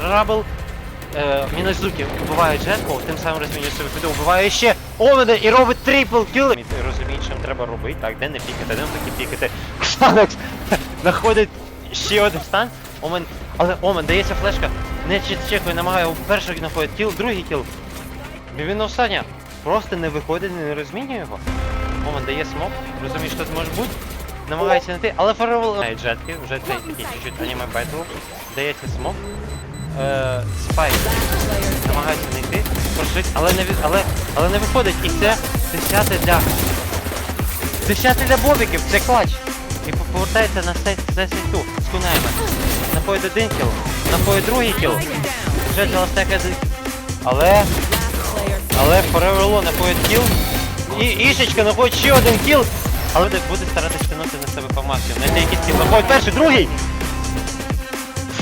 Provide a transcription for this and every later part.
Рабл. Е, мінус вбиває Джетку, тим самим розмінює себе піду, вбиває ще Омена і робить трипл кіл. Ти розумієш, що треба робити, так, де не пікати, де не таки пікати. Ксанекс знаходить ще один стан. Омен, але Омен, дається флешка, не чек- чекає, намагає перший знаходить кіл, другий кіл. Він остання. Просто не виходить, не розмінює його. Омен дає смок, розумієш, що це може бути. Намагається знайти, але фарвел... Джетки, вже цей такий чуть-чуть аніме бетл. Дається смок. Е, спайк намагається знайти, прошить, але не але, але не виходить. І це десятий для. Десятий для бобіків, це клач. І повертається на сей, на сейту з кунаями. Находить один кіл, находить другий кіл. Вже для ластека Але. Але Фореверло знаходить кіл. І Ішечка знаходить ще один кіл. Але буде, старатися тягнути на себе по максимуму. Знайти якийсь кіл. Знаходить перший, другий.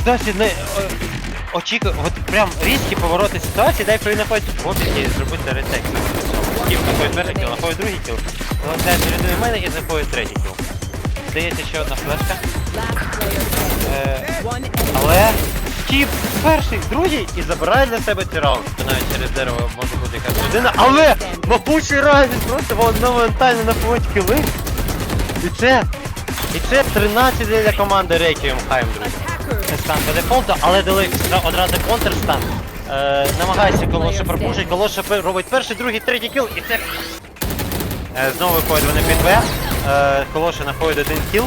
Досі не. О, Очікую, от прям різкі повороти ситуації, дай при знаходить в опіті зробити ретек. Кіл знаходить перший кіл, знаходить другий кіл. Залишається рядує мене і знаходить третій кіл. Здається ще одна флешка. Е, але Кіп перший, другий і забирає для себе цей раунд. Навіть через дерево може бути якась людина, але мабучий рай він просто моментально находить кіли. І це, і це 13 для команди Requiem Хайм, друзі. Стан по дефолту, але дали одра- одразу контрстан. Е, намагається Колоша пропушить, Колоша робить перший, другий, третій кіл, і це... Е, знову виходять вони під Б. Е, Колоша знаходить один кіл,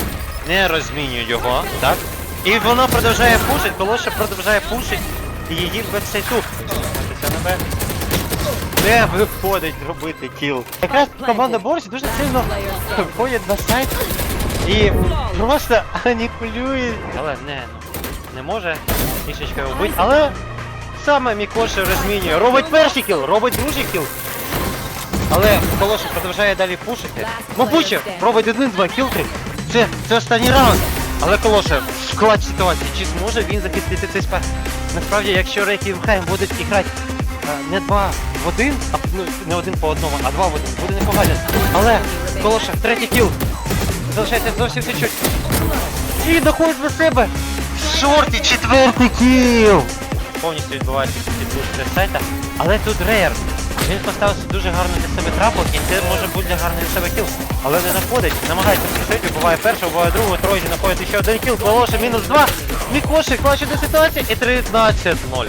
не розмінює його, так? І вона продовжує пушить, Колоша продовжує пушить і її в вебсайту. На Б. Не виходить робити кіл. Якраз команда Борщ дуже сильно виходить на сайт і просто анікулює. Але не, ну, не може трішечки вбити. Але саме Мікоша розмінює. Робить перший кіл, робить другий кіл. Але Колоша продовжує далі пушити. Мабуть, робить один-два кілки. Це, це останній раунд. Але Колоша в клач ситуації. Чи зможе він захистити цей спад? Насправді, якщо Рейкі Хайм будуть грати е, не два в один, а ну, не один по одному, а два в один, буде непогано. Але Колоша, третій кіл. Залишається зовсім чуть-чуть. І доходить до себе. В шорті четвертий кіл. Повністю відбувається підбуш сайта. Але тут Рейер. Він поставив дуже гарно для себе трапок і це може бути гарний для себе кіл. Але не знаходить, намагається пришити, буває першого, буває другого, троє знаходить ще один кіл, Колоша мінус два. Мікоші клаче до ситуації і 13-0.